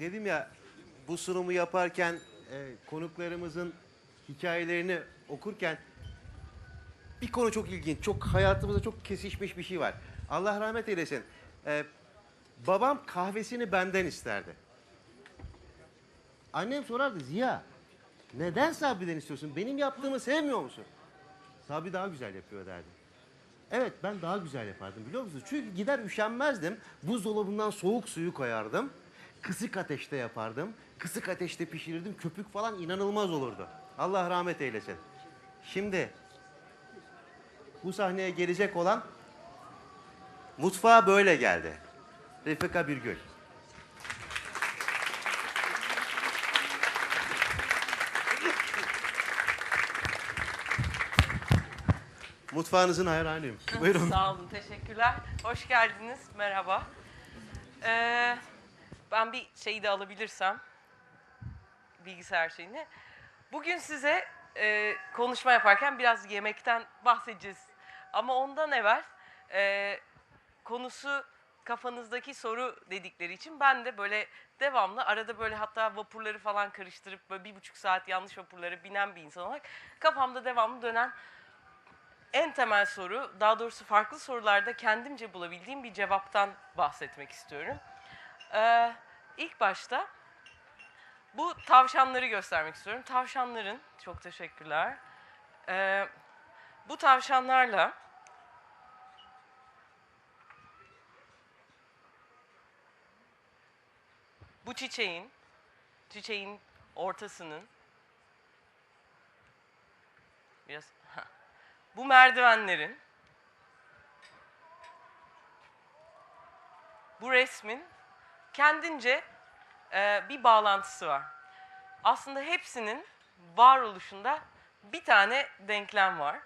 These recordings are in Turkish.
dedim ya bu sunumu yaparken e, konuklarımızın hikayelerini okurken bir konu çok ilginç. Çok hayatımızda çok kesişmiş bir şey var. Allah rahmet eylesin. E, babam kahvesini benden isterdi. Annem sorardı Ziya neden Sabri'den istiyorsun? Benim yaptığımı sevmiyor musun? Sabri daha güzel yapıyor derdi. Evet ben daha güzel yapardım biliyor musunuz? Çünkü gider üşenmezdim. Buzdolabından soğuk suyu koyardım. Kısık ateşte yapardım. Kısık ateşte pişirirdim. Köpük falan inanılmaz olurdu. Allah rahmet eylesin. Şimdi bu sahneye gelecek olan mutfağa böyle geldi. Refika Birgül. Mutfağınızın hayranıyım. Buyurun. Sağ olun, teşekkürler. Hoş geldiniz, merhaba. Ee, ben bir şeyi de alabilirsem, bilgisayar şeyini. Bugün size e, konuşma yaparken biraz yemekten bahsedeceğiz. Ama ondan evvel e, konusu kafanızdaki soru dedikleri için ben de böyle devamlı arada böyle hatta vapurları falan karıştırıp böyle bir buçuk saat yanlış vapurlara binen bir insan olarak kafamda devamlı dönen en temel soru, daha doğrusu farklı sorularda kendimce bulabildiğim bir cevaptan bahsetmek istiyorum. Ee, ilk başta bu tavşanları göstermek istiyorum. Tavşanların, çok teşekkürler. Ee, bu tavşanlarla bu çiçeğin, çiçeğin ortasının biraz bu merdivenlerin bu resmin kendince e, bir bağlantısı var. Aslında hepsinin varoluşunda bir tane denklem var.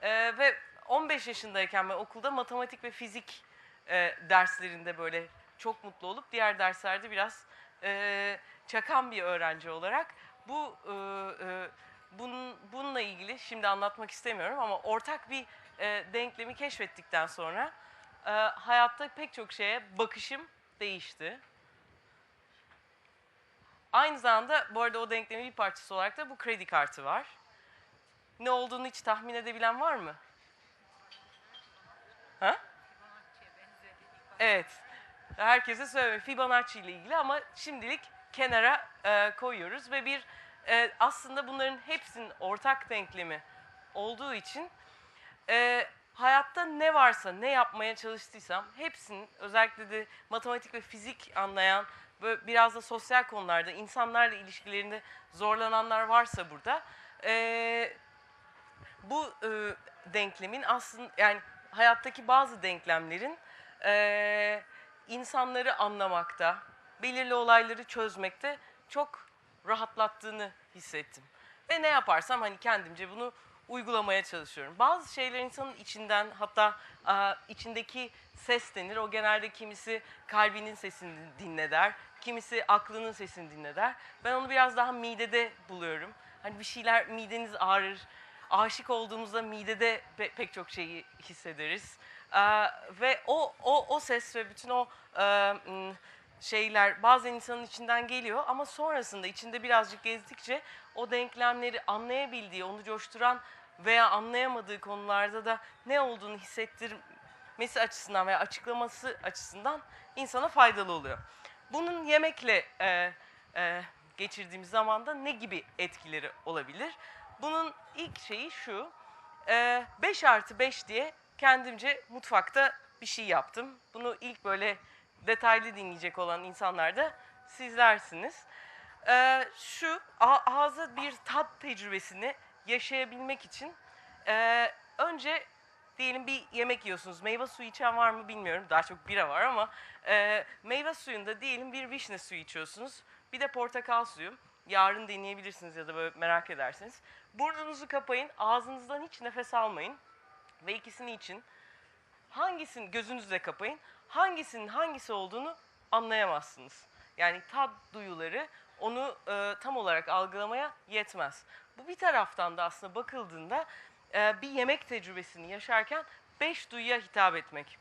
E, ve 15 yaşındayken ben okulda matematik ve fizik e, derslerinde böyle çok mutlu olup diğer derslerde biraz e, çakan bir öğrenci olarak bu e, e, bunun, bununla ilgili şimdi anlatmak istemiyorum ama ortak bir e, denklemi keşfettikten sonra e, hayatta pek çok şeye bakışım değişti. Aynı zamanda bu arada o denklemin bir parçası olarak da bu kredi kartı var. Ne olduğunu hiç tahmin edebilen var mı? Ha? Evet. Herkese söyleme Fibonacci ile ilgili ama şimdilik kenara e, koyuyoruz ve bir e, aslında bunların hepsinin ortak denklemi olduğu için e, hayatta ne varsa ne yapmaya çalıştıysam hepsinin özellikle de matematik ve fizik anlayan böyle biraz da sosyal konularda insanlarla ilişkilerinde zorlananlar varsa burada e, bu e, denklemin aslında yani hayattaki bazı denklemlerin e, insanları anlamakta, belirli olayları çözmekte çok rahatlattığını hissettim. Ve ne yaparsam hani kendimce bunu uygulamaya çalışıyorum. Bazı şeyler insanın içinden hatta a, içindeki ses denir. O genelde kimisi kalbinin sesini dinle der, kimisi aklının sesini dinle der. Ben onu biraz daha midede buluyorum. Hani bir şeyler mideniz ağrır. Aşık olduğumuzda midede pe- pek çok şeyi hissederiz. Aa, ve o o o ses ve bütün o e, m, şeyler bazen insanın içinden geliyor ama sonrasında içinde birazcık gezdikçe o denklemleri anlayabildiği, onu coşturan veya anlayamadığı konularda da ne olduğunu hissettirmesi açısından veya açıklaması açısından insana faydalı oluyor. Bunun yemekle e, e, geçirdiğimiz zamanda ne gibi etkileri olabilir? Bunun ilk şeyi şu, 5 artı 5 diye kendimce mutfakta bir şey yaptım. Bunu ilk böyle detaylı dinleyecek olan insanlar da sizlersiniz. Ee, şu ağza bir tat tecrübesini yaşayabilmek için e, önce diyelim bir yemek yiyorsunuz. Meyve suyu içen var mı bilmiyorum. Daha çok bira var ama e, meyve suyunda diyelim bir vişne suyu içiyorsunuz. Bir de portakal suyu. Yarın deneyebilirsiniz ya da böyle merak ederseniz. Burnunuzu kapayın. Ağzınızdan hiç nefes almayın. Ve ikisini için hangisini gözünüzle kapayın. Hangisinin hangisi olduğunu anlayamazsınız. Yani tat duyuları onu e, tam olarak algılamaya yetmez. Bu bir taraftan da aslında bakıldığında e, bir yemek tecrübesini yaşarken beş duyuya hitap etmek.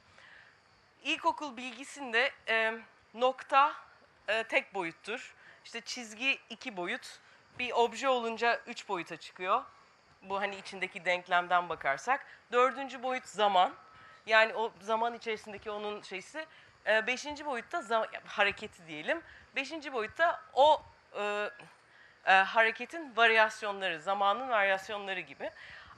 İlkokul bilgisinde e, nokta, e, tek boyuttur. İşte çizgi iki boyut. Bir obje olunca üç boyuta çıkıyor. Bu hani içindeki denklemden bakarsak. Dördüncü boyut zaman. Yani o zaman içerisindeki onun şeysi. E, beşinci boyutta hareketi diyelim. Beşinci boyutta o e, e, hareketin varyasyonları, zamanın varyasyonları gibi.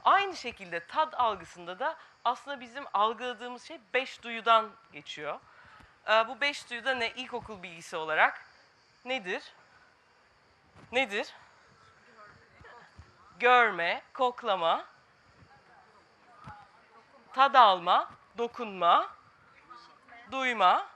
Aynı şekilde tad algısında da aslında bizim algıladığımız şey beş duyudan geçiyor. E, bu beş duyuda ne ilkokul bilgisi olarak nedir? Nedir? Görme, koklama, tad alma, dokunma, duyma.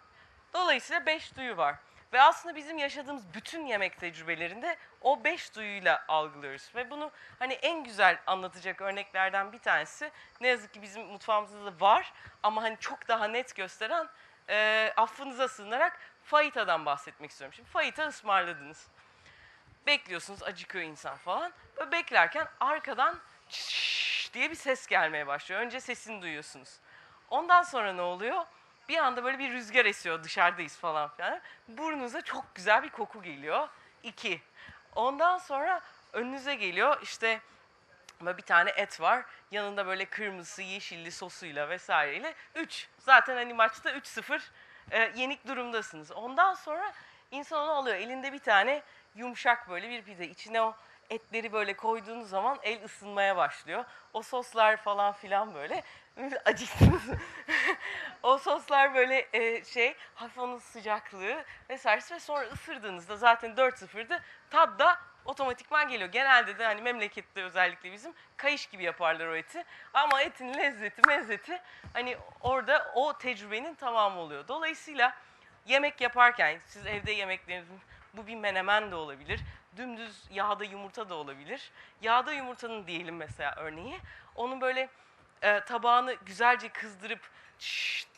Dolayısıyla beş duyu var. Ve aslında bizim yaşadığımız bütün yemek tecrübelerinde o beş duyuyla algılıyoruz. Ve bunu hani en güzel anlatacak örneklerden bir tanesi ne yazık ki bizim mutfağımızda da var ama hani çok daha net gösteren e, affınıza sığınarak fayitadan bahsetmek istiyorum. Şimdi fayita ısmarladınız. Bekliyorsunuz acıkıyor insan falan. Böyle beklerken arkadan çiş diye bir ses gelmeye başlıyor. Önce sesini duyuyorsunuz. Ondan sonra ne oluyor? Bir anda böyle bir rüzgar esiyor dışarıdayız falan filan. Burnunuza çok güzel bir koku geliyor. İki. Ondan sonra önünüze geliyor işte bir tane et var. Yanında böyle kırmızı, yeşilli sosuyla vesaireyle. Üç. Zaten hani maçta 3-0 e, yenik durumdasınız. Ondan sonra insan onu alıyor. Elinde bir tane yumuşak böyle bir pide. İçine o etleri böyle koyduğunuz zaman el ısınmaya başlıyor. O soslar falan filan böyle. Acıktınız. o soslar böyle e, şey hafif onun sıcaklığı vesairesi ve sonra ısırdığınızda zaten 4-0'dı. Tad da otomatikman geliyor. Genelde de hani memlekette özellikle bizim kayış gibi yaparlar o eti. Ama etin lezzeti, mezzeti hani orada o tecrübenin tamamı oluyor. Dolayısıyla yemek yaparken siz evde yemeklerinizin bu bir menemen de olabilir. Dümdüz yağda yumurta da olabilir. Yağda yumurtanın diyelim mesela örneği. Onun böyle e, tabağını güzelce kızdırıp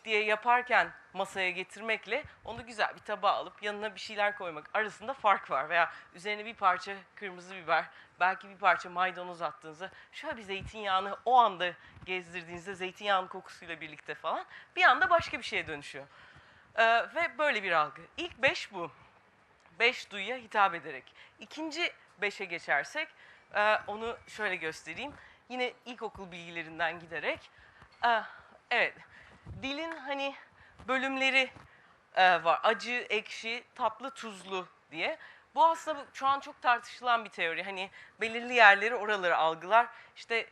diye yaparken masaya getirmekle onu güzel bir tabağa alıp yanına bir şeyler koymak arasında fark var. Veya üzerine bir parça kırmızı biber, belki bir parça maydanoz attığınızda şöyle bir zeytinyağını o anda gezdirdiğinizde zeytinyağının kokusuyla birlikte falan bir anda başka bir şeye dönüşüyor. E, ve böyle bir algı. İlk beş bu. Beş duyuya hitap ederek. İkinci beşe geçersek e, onu şöyle göstereyim. Yine ilkokul bilgilerinden giderek. E, evet, dilin hani bölümleri e, var. Acı, ekşi, tatlı, tuzlu diye. Bu aslında şu an çok tartışılan bir teori. Hani belirli yerleri oraları algılar. İşte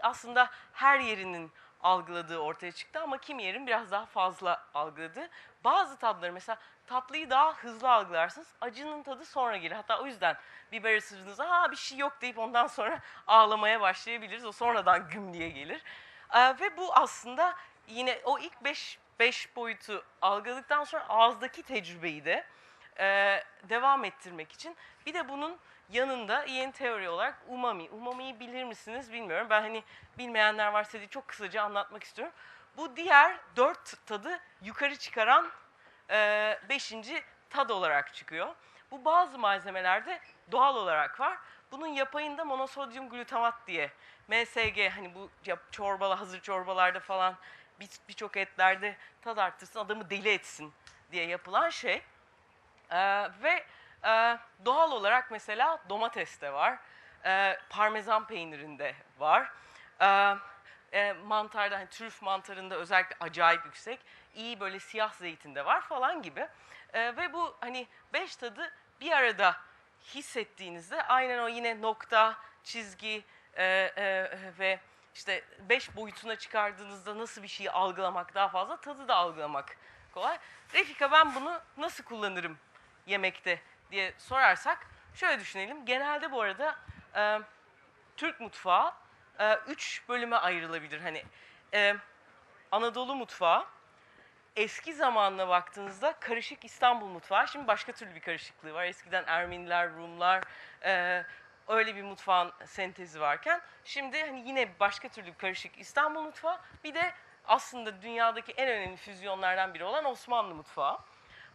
aslında her yerinin algıladığı ortaya çıktı ama kimi yerin biraz daha fazla algıladığı. Bazı tatları mesela tatlıyı daha hızlı algılarsınız. Acının tadı sonra gelir. Hatta o yüzden biber ısırdığınızda ha bir şey yok deyip ondan sonra ağlamaya başlayabiliriz. O sonradan güm diye gelir. Ee, ve bu aslında yine o ilk beş, beş boyutu algıladıktan sonra ağızdaki tecrübeyi de e, devam ettirmek için bir de bunun yanında yeni teori olarak umami. Umami'yi bilir misiniz bilmiyorum. Ben hani bilmeyenler varsa diye çok kısaca anlatmak istiyorum. Bu diğer dört tadı yukarı çıkaran e, beşinci tad olarak çıkıyor. Bu bazı malzemelerde doğal olarak var. Bunun yapayında monosodyum glutamat diye MSG hani bu çorbalı hazır çorbalarda falan bir- birçok etlerde tad arttırsın adamı deli etsin diye yapılan şey. Ee, ve e, doğal olarak mesela domateste var, e, parmesan peynirinde var, e, e, mantarda, hani trüf mantarında özellikle acayip yüksek, iyi böyle siyah zeytinde var falan gibi. E, ve bu hani beş tadı bir arada hissettiğinizde aynen o yine nokta, çizgi e, e, ve işte beş boyutuna çıkardığınızda nasıl bir şeyi algılamak daha fazla, tadı da algılamak kolay. Refika ben bunu nasıl kullanırım yemekte diye sorarsak şöyle düşünelim. Genelde bu arada e, Türk mutfağı e, üç bölüme ayrılabilir. Hani e, Anadolu mutfağı, eski zamanına baktığınızda karışık İstanbul mutfağı. Şimdi başka türlü bir karışıklığı var. Eskiden Ermeniler, Rumlar, e, öyle bir mutfağın sentezi varken şimdi hani yine başka türlü bir karışık İstanbul mutfağı. Bir de aslında dünyadaki en önemli füzyonlardan biri olan Osmanlı mutfağı.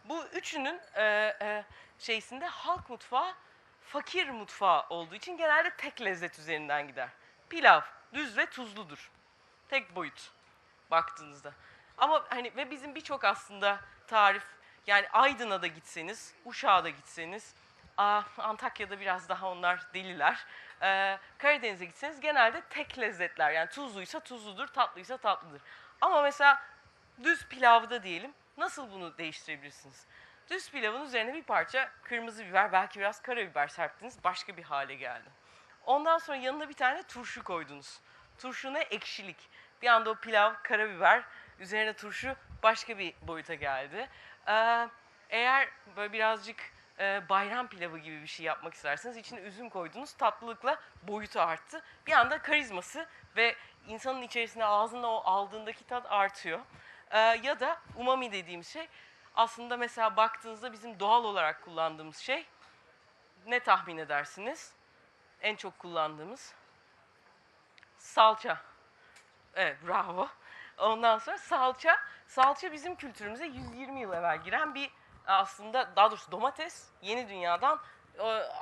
Bu üçünün e, e, şeysinde halk mutfağı fakir mutfağı olduğu için genelde tek lezzet üzerinden gider. Pilav düz ve tuzludur. Tek boyut baktığınızda. Ama hani ve bizim birçok aslında tarif Yani Aydın'a da gitseniz, Uşak'a da gitseniz, aa, Antakya'da biraz daha onlar deliler. Ee, Karadeniz'e gitseniz genelde tek lezzetler. Yani tuzluysa tuzludur, tatlıysa tatlıdır. Ama mesela düz pilavda diyelim nasıl bunu değiştirebilirsiniz? Düz pilavın üzerine bir parça kırmızı biber, belki biraz karabiber serptiniz, başka bir hale geldi. Ondan sonra yanına bir tane turşu koydunuz. Turşu ne? Ekşilik. Bir anda o pilav, karabiber, üzerine turşu başka bir boyuta geldi. Ee, eğer böyle birazcık e, bayram pilavı gibi bir şey yapmak isterseniz içine üzüm koydunuz, tatlılıkla boyutu arttı. Bir anda karizması ve insanın içerisine ağzında o aldığındaki tat artıyor. Ee, ya da umami dediğim şey aslında mesela baktığınızda bizim doğal olarak kullandığımız şey ne tahmin edersiniz? En çok kullandığımız salça. Evet bravo. Ondan sonra salça. Salça bizim kültürümüze 120 yıl evvel giren bir aslında daha doğrusu domates yeni dünyadan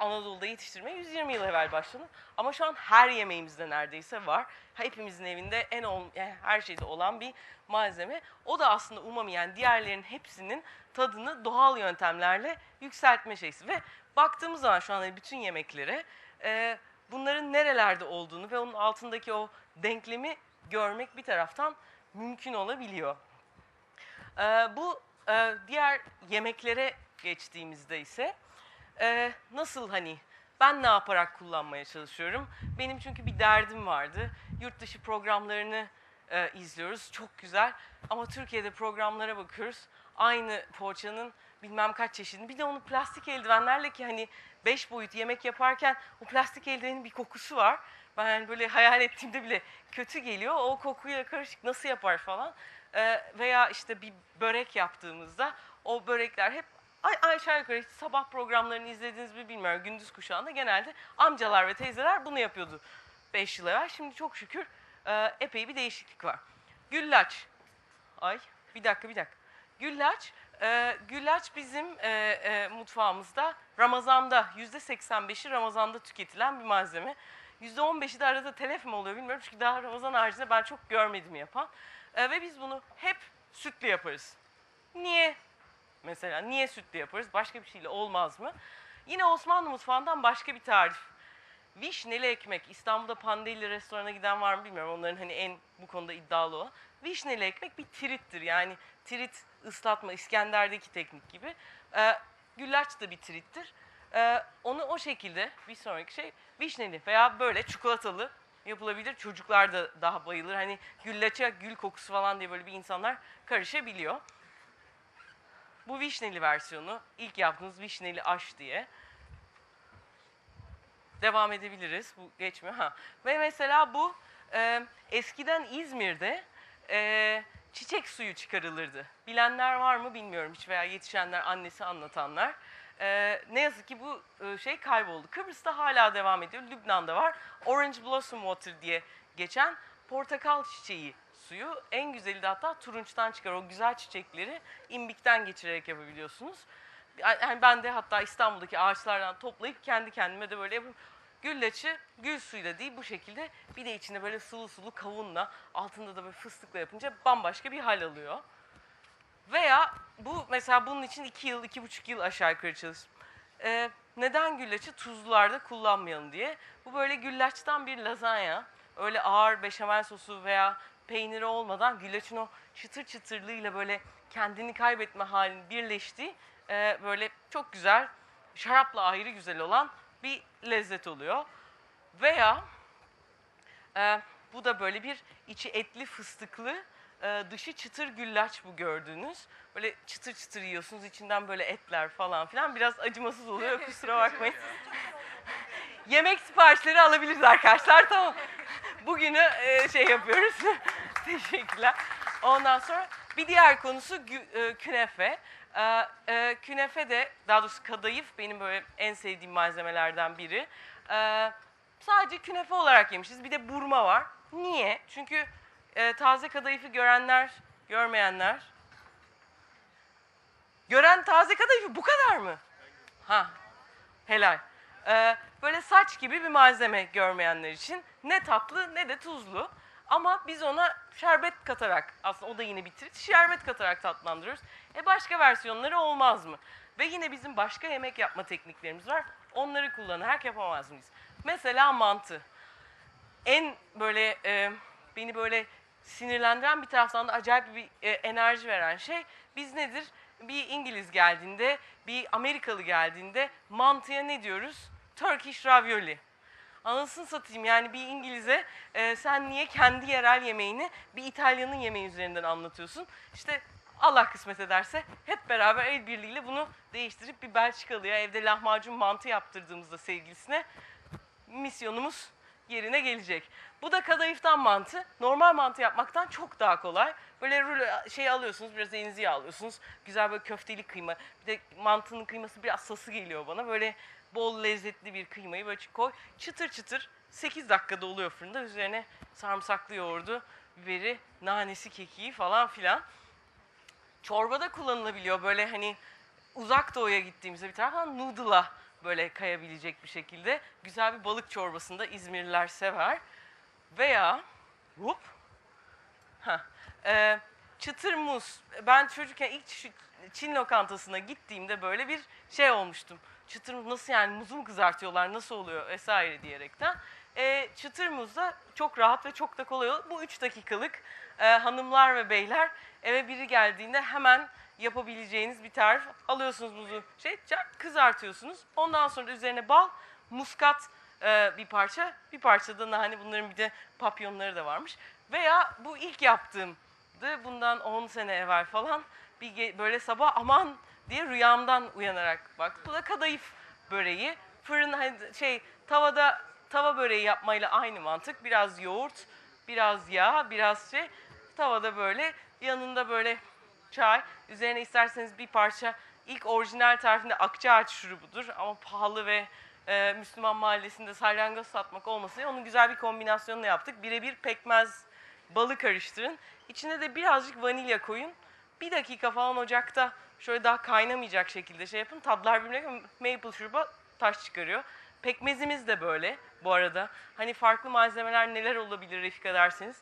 Anadolu'da yetiştirme 120 yıl evvel başladı. Ama şu an her yemeğimizde neredeyse var. Hepimizin evinde en ol, yani her şeyde olan bir malzeme. O da aslında umami yani diğerlerin hepsinin tadını doğal yöntemlerle yükseltme şeysi. Ve baktığımız zaman şu an hani bütün yemeklere e, bunların nerelerde olduğunu ve onun altındaki o denklemi görmek bir taraftan mümkün olabiliyor. Ee, bu e, diğer yemeklere geçtiğimizde ise e, nasıl hani ben ne yaparak kullanmaya çalışıyorum? Benim çünkü bir derdim vardı. Yurt dışı programlarını e, izliyoruz. Çok güzel. Ama Türkiye'de programlara bakıyoruz. Aynı poğaçanın bilmem kaç çeşidini. Bir de onu plastik eldivenlerle ki hani beş boyut yemek yaparken o plastik eldivenin bir kokusu var. Ben yani böyle hayal ettiğimde bile kötü geliyor. O kokuyla karışık nasıl yapar falan. Ee, veya işte bir börek yaptığımızda o börekler hep ay aşağı yukarı sabah programlarını izlediğiniz mi bilmiyorum. Gündüz kuşağında genelde amcalar ve teyzeler bunu yapıyordu 5 yıl evvel. Şimdi çok şükür e, epey bir değişiklik var. Güllaç. Ay bir dakika bir dakika. Güllaç, e, güllaç bizim e, e, mutfağımızda Ramazan'da yüzde 85'i Ramazan'da tüketilen bir malzeme. Yüzde 15'i de arada telef mi oluyor bilmiyorum çünkü daha Ramazan haricinde ben çok görmedim yapan. E, ve biz bunu hep sütlü yaparız. Niye? Mesela niye sütlü yaparız? Başka bir şeyle olmaz mı? Yine Osmanlı mutfağından başka bir tarif. Vişneli ekmek. İstanbul'da Pandeli restorana giden var mı bilmiyorum. Onların hani en bu konuda iddialı olan. Vişneli ekmek bir trittir. Yani trit ıslatma İskender'deki teknik gibi. Ee, güllaç da bir trittir. Ee, onu o şekilde bir sonraki şey vişneli veya böyle çikolatalı yapılabilir. Çocuklar da daha bayılır. Hani güllaça gül kokusu falan diye böyle bir insanlar karışabiliyor. Bu vişneli versiyonu. ilk yaptığımız vişneli aş diye. Devam edebiliriz. Bu geçmiyor. Ha. Ve mesela bu e, eskiden İzmir'de e, çiçek suyu çıkarılırdı. Bilenler var mı bilmiyorum hiç veya yetişenler, annesi anlatanlar. E, ne yazık ki bu e, şey kayboldu. Kıbrıs'ta hala devam ediyor. Lübnan'da var. Orange Blossom Water diye geçen portakal çiçeği suyu. En güzeli de hatta turunçtan çıkar. O güzel çiçekleri imbikten geçirerek yapabiliyorsunuz. Yani ben de hatta İstanbul'daki ağaçlardan toplayıp kendi kendime de böyle yapıp güllaçı gül suyuyla değil bu şekilde bir de içinde böyle sulu sulu kavunla altında da böyle fıstıkla yapınca bambaşka bir hal alıyor. Veya bu mesela bunun için iki yıl, iki buçuk yıl aşağı yukarı çalıştım. Ee, neden güllaçı tuzlularda kullanmayalım diye. Bu böyle güllaçtan bir lazanya. Öyle ağır beşamel sosu veya peyniri olmadan güllaçın o çıtır çıtırlığıyla böyle kendini kaybetme halinin birleştiği e, böyle çok güzel, şarapla ayrı güzel olan bir lezzet oluyor. Veya e, bu da böyle bir içi etli fıstıklı, e, dışı çıtır güllaç bu gördüğünüz. Böyle çıtır çıtır yiyorsunuz, içinden böyle etler falan filan. Biraz acımasız oluyor, kusura bakmayın. Yemek siparişleri alabiliriz arkadaşlar, tamam. Bugünü e, şey yapıyoruz. Teşekkürler. Ondan sonra bir diğer konusu e, künefe. E, e, künefe de, daha doğrusu kadayıf benim böyle en sevdiğim malzemelerden biri. E, sadece künefe olarak yemişiz. Bir de burma var. Niye? Çünkü e, taze kadayıfı görenler, görmeyenler. Gören taze kadayıfı bu kadar mı? Ha, helal. Ee, böyle saç gibi bir malzeme görmeyenler için ne tatlı ne de tuzlu. Ama biz ona şerbet katarak aslında o da yine bir trit şerbet katarak tatlandırıyoruz. E başka versiyonları olmaz mı? Ve yine bizim başka yemek yapma tekniklerimiz var. Onları kullanarak yapamaz mıyız? Mesela mantı en böyle e, beni böyle sinirlendiren bir taraftan da acayip bir e, enerji veren şey biz nedir? Bir İngiliz geldiğinde, bir Amerikalı geldiğinde mantıya ne diyoruz? Turkish ravioli. Anasını satayım yani bir İngiliz'e e, sen niye kendi yerel yemeğini bir İtalyanın yemeği üzerinden anlatıyorsun? İşte Allah kısmet ederse hep beraber el birliğiyle bunu değiştirip bir Belçikalıya evde lahmacun mantı yaptırdığımızda sevgilisine misyonumuz yerine gelecek. Bu da kadayıftan mantı. Normal mantı yapmaktan çok daha kolay. Böyle rulo şey alıyorsunuz, biraz elinizi yağlıyorsunuz. Güzel böyle köfteli kıyma. Bir de mantının kıyması biraz sası geliyor bana. Böyle bol lezzetli bir kıymayı böyle koy. Çıtır çıtır 8 dakikada oluyor fırında. Üzerine sarımsaklı yoğurdu, biberi, nanesi, kekiği falan filan. Çorbada kullanılabiliyor böyle hani uzak doğuya gittiğimizde bir taraftan noodle'a böyle kayabilecek bir şekilde güzel bir balık çorbasında İzmirliler sever. Veya hop ha, e, çıtır muz. Ben çocukken ilk Çin lokantasına gittiğimde böyle bir şey olmuştum. Çıtır nasıl yani muzu mu kızartıyorlar nasıl oluyor vesaire diyerekten. E, çıtır muz da çok rahat ve çok da kolay oluyor. Bu 3 dakikalık e, hanımlar ve beyler eve biri geldiğinde hemen yapabileceğiniz bir tarif. Alıyorsunuz muzu, şey kızartıyorsunuz. Ondan sonra üzerine bal, muskat e, bir parça. Bir parçada da hani bunların bir de papyonları da varmış. Veya bu ilk yaptığımdı bundan 10 sene evvel falan. Bir böyle sabah aman diye rüyamdan uyanarak bak. Bu da kadayıf böreği. Fırın hani şey tavada tava böreği yapmayla aynı mantık. Biraz yoğurt, biraz yağ, biraz şey. Tavada böyle yanında böyle çay. Üzerine isterseniz bir parça ilk orijinal tarifinde akçaağaç şurubudur ama pahalı ve e, Müslüman mahallesinde salyangoz satmak olmasın diye onun güzel bir kombinasyonunu yaptık. Birebir pekmez balı karıştırın. İçine de birazcık vanilya koyun. Bir dakika falan ocakta şöyle daha kaynamayacak şekilde şey yapın. Tadlar birbirine maple şuruba taş çıkarıyor. Pekmezimiz de böyle bu arada. Hani farklı malzemeler neler olabilir Refika derseniz.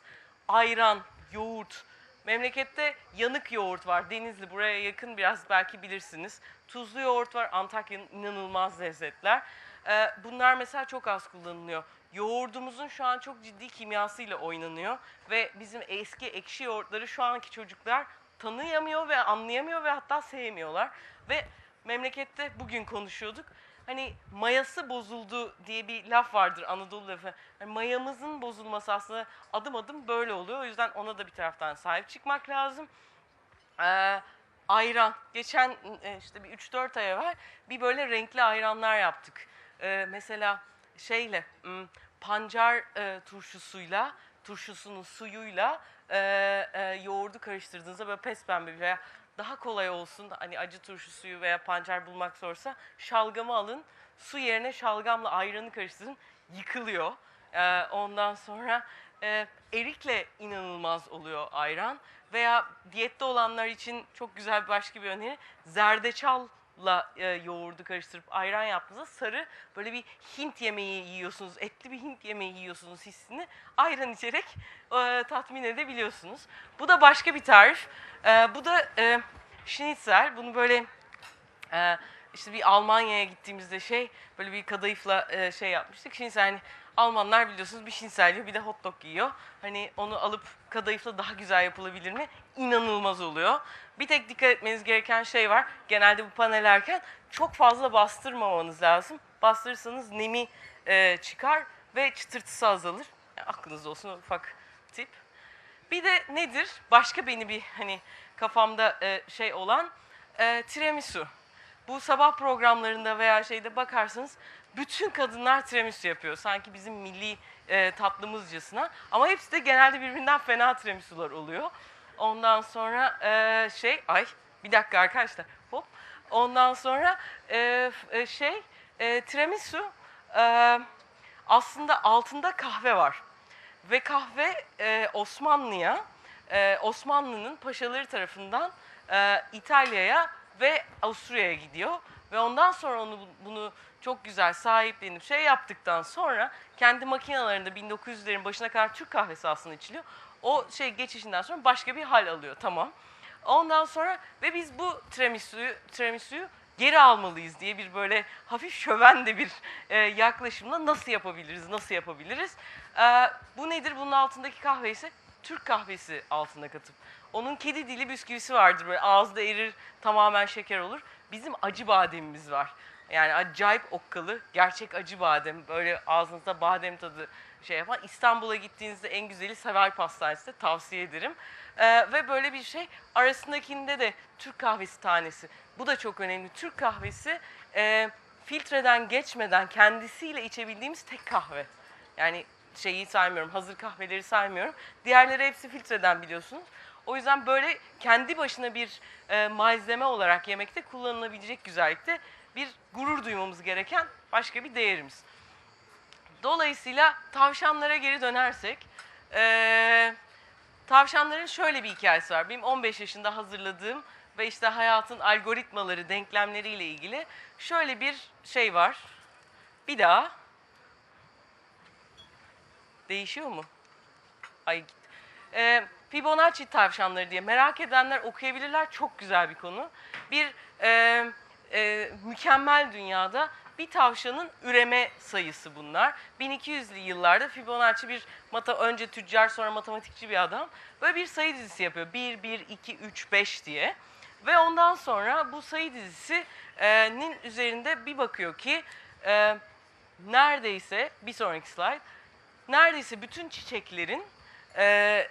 Ayran, yoğurt, Memlekette yanık yoğurt var. Denizli buraya yakın biraz belki bilirsiniz. Tuzlu yoğurt var. Antakya'nın inanılmaz lezzetler. Ee, bunlar mesela çok az kullanılıyor. Yoğurdumuzun şu an çok ciddi kimyasıyla oynanıyor. Ve bizim eski ekşi yoğurtları şu anki çocuklar tanıyamıyor ve anlayamıyor ve hatta sevmiyorlar. Ve memlekette bugün konuşuyorduk. Hani mayası bozuldu diye bir laf vardır Anadolu lafı. Hani mayamızın bozulması aslında adım adım böyle oluyor. O yüzden ona da bir taraftan sahip çıkmak lazım. Ee, ayran. Geçen e, işte bir 3-4 ay evvel bir böyle renkli ayranlar yaptık. Ee, mesela şeyle m, pancar e, turşusuyla, turşusunun suyuyla e, e, yoğurdu karıştırdığınızda böyle pes pembe veya daha kolay olsun hani acı turşu suyu veya pancar bulmak zorsa şalgamı alın. Su yerine şalgamla ayranı karıştırın. Yıkılıyor. Ee, ondan sonra e, erikle inanılmaz oluyor ayran. Veya diyette olanlar için çok güzel bir başka bir öneri. Zerdeçalla e, yoğurdu karıştırıp ayran yaptığınızda sarı böyle bir Hint yemeği yiyorsunuz. Etli bir Hint yemeği yiyorsunuz hissini. Ayran içerek e, tatmin edebiliyorsunuz. Bu da başka bir tarif. E, bu da e, schnitzel. Bunu böyle ee, işte bir Almanya'ya gittiğimizde şey böyle bir kadayıfla e, şey yapmıştık. Şimdi hani Almanlar biliyorsunuz bir şinsel yiyor bir de hot dog yiyor. Hani onu alıp kadayıfla daha güzel yapılabilir mi? İnanılmaz oluyor. Bir tek dikkat etmeniz gereken şey var. Genelde bu panelerken çok fazla bastırmamanız lazım. Bastırırsanız nemi e, çıkar ve çıtırtısı azalır. Yani aklınızda olsun ufak tip. Bir de nedir? Başka beni bir hani kafamda e, şey olan e, tiramisu. Bu sabah programlarında veya şeyde bakarsanız bütün kadınlar tiramisu yapıyor. Sanki bizim milli e, tatlımızcasına. Ama hepsi de genelde birbirinden fena tiramisular oluyor. Ondan sonra e, şey, ay bir dakika arkadaşlar, hop. Ondan sonra e, e, şey, e, tiramisu e, aslında altında kahve var. Ve kahve e, Osmanlı'ya, e, Osmanlı'nın paşaları tarafından e, İtalya'ya ve Avusturya'ya gidiyor ve ondan sonra onu bunu çok güzel sahiplenip şey yaptıktan sonra kendi makinalarında 1900'lerin başına kadar Türk kahvesi aslında içiliyor. O şey geçişinden sonra başka bir hal alıyor tamam. Ondan sonra ve biz bu tiramisu'yu, tiramisu'yu geri almalıyız diye bir böyle hafif şöven de bir e, yaklaşımla nasıl yapabiliriz, nasıl yapabiliriz? E, bu nedir? Bunun altındaki kahve ise Türk kahvesi altına katıp. Onun kedi dili bisküvisi vardır böyle ağızda erir tamamen şeker olur. Bizim acı bademimiz var. Yani acayip okkalı, gerçek acı badem. Böyle ağzınızda badem tadı şey yapan. İstanbul'a gittiğinizde en güzeli Seval Pastanesi de tavsiye ederim. Ee, ve böyle bir şey arasındakinde de Türk kahvesi tanesi. Bu da çok önemli. Türk kahvesi e, filtreden geçmeden kendisiyle içebildiğimiz tek kahve. Yani şeyi saymıyorum, hazır kahveleri saymıyorum. Diğerleri hepsi filtreden biliyorsunuz. O yüzden böyle kendi başına bir e, malzeme olarak yemekte kullanılabilecek güzellikte bir gurur duymamız gereken başka bir değerimiz. Dolayısıyla tavşanlara geri dönersek, eee, tavşanların şöyle bir hikayesi var. Benim 15 yaşında hazırladığım ve işte hayatın algoritmaları, denklemleriyle ilgili şöyle bir şey var. Bir daha. Değişiyor mu? Ay gitti. Ee, Fibonacci tavşanları diye merak edenler okuyabilirler. Çok güzel bir konu. Bir e, e, mükemmel dünyada bir tavşanın üreme sayısı bunlar. 1200'lü yıllarda Fibonacci bir mata önce tüccar sonra matematikçi bir adam. Böyle bir sayı dizisi yapıyor. 1, 1, 2, 3, 5 diye. Ve ondan sonra bu sayı dizisinin üzerinde bir bakıyor ki e, neredeyse bir sonraki slide neredeyse bütün çiçeklerin e,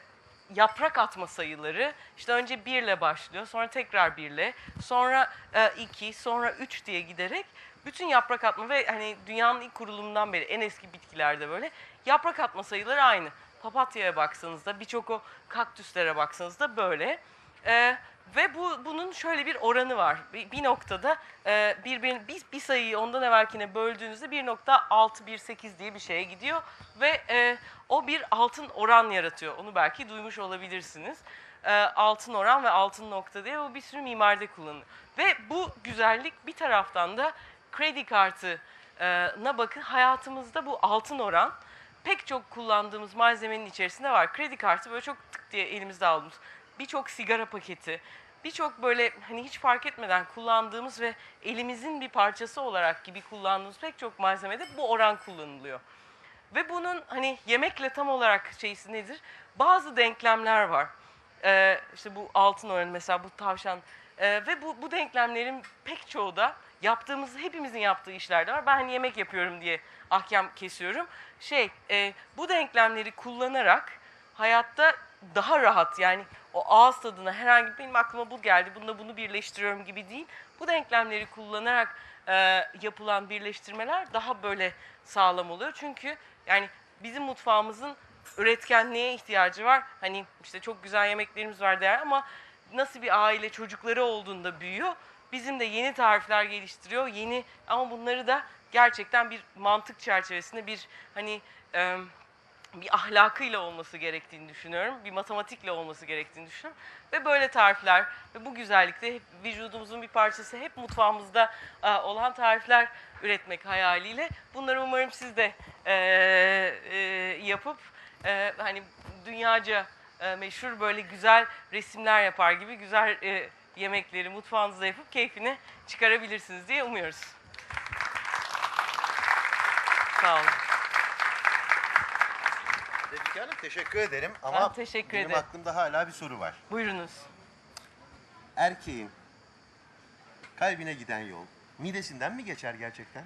yaprak atma sayıları işte önce 1 ile başlıyor sonra tekrar 1 ile sonra 2 sonra 3 diye giderek bütün yaprak atma ve hani dünyanın ilk kurulumundan beri en eski bitkilerde böyle yaprak atma sayıları aynı. Papatya'ya baksanız da birçok o kaktüslere baksanız da böyle. E, ve bu bunun şöyle bir oranı var. Bir, bir noktada e, birbirini bir, bir sayıyı ondan evvelkine böldüğünüzde 1.618 diye bir şeye gidiyor ve e, o bir altın oran yaratıyor. Onu belki duymuş olabilirsiniz. E, altın oran ve altın nokta diye o bir sürü mimaride kullanılıyor. Ve bu güzellik bir taraftan da kredi kartına bakın hayatımızda bu altın oran pek çok kullandığımız malzemenin içerisinde var. Kredi kartı böyle çok tık diye elimizde aldığımız birçok sigara paketi, birçok böyle hani hiç fark etmeden kullandığımız ve elimizin bir parçası olarak gibi kullandığımız pek çok malzemede bu oran kullanılıyor. Ve bunun hani yemekle tam olarak şeysi nedir? Bazı denklemler var. Ee, işte bu altın oranı mesela bu tavşan. Ee, ve bu, bu denklemlerin pek çoğu da yaptığımız, hepimizin yaptığı işlerde var. Ben hani yemek yapıyorum diye ahkam kesiyorum. Şey, e, bu denklemleri kullanarak hayatta daha rahat yani o ağız tadına herhangi benim aklıma bu geldi, bununla bunu birleştiriyorum gibi değil. Bu denklemleri kullanarak e, yapılan birleştirmeler daha böyle sağlam oluyor. Çünkü yani bizim mutfağımızın üretkenliğe ihtiyacı var. Hani işte çok güzel yemeklerimiz var der ama nasıl bir aile çocukları olduğunda büyüyor. Bizim de yeni tarifler geliştiriyor. Yeni ama bunları da gerçekten bir mantık çerçevesinde bir hani e, bir ahlakıyla olması gerektiğini düşünüyorum. Bir matematikle olması gerektiğini düşünüyorum. Ve böyle tarifler ve bu güzellikte vücudumuzun bir parçası hep mutfağımızda e, olan tarifler üretmek hayaliyle. Bunları umarım siz de e, e, yapıp e, hani dünyaca e, meşhur böyle güzel resimler yapar gibi güzel e, yemekleri mutfağınızda yapıp keyfini çıkarabilirsiniz diye umuyoruz. Sağ olun. Refika Hanım teşekkür ederim ama Ben teşekkür benim ederim. aklımda hala bir soru var. Buyurunuz. Erkeğin kalbine giden yol midesinden mi geçer gerçekten?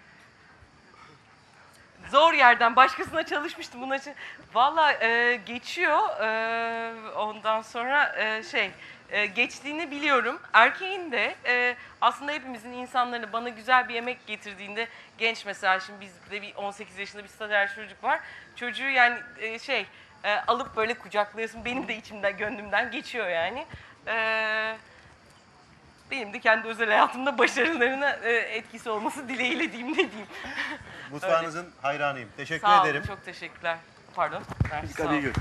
Zor yerden başkasına çalışmıştım bunun için. Valla e, geçiyor. E, ondan sonra e, şey e, geçtiğini biliyorum. Erkeğin de e, aslında hepimizin insanların bana güzel bir yemek getirdiğinde genç mesela şimdi bizde bir 18 yaşında bir stajyer çocuk var. Çocuğu yani e, şey e, alıp böyle kucaklıyorsun. Benim de içimden gönlümden geçiyor yani. Eee benim de kendi özel hayatımda başarılarına e, etkisi olması dileğiyle diyeyim ne diyeyim. Mutfağınızın hayranıyım. Teşekkür Sağ olun, ederim. çok teşekkürler. Pardon. Mersi, sağ Hadi iyi olun. gün.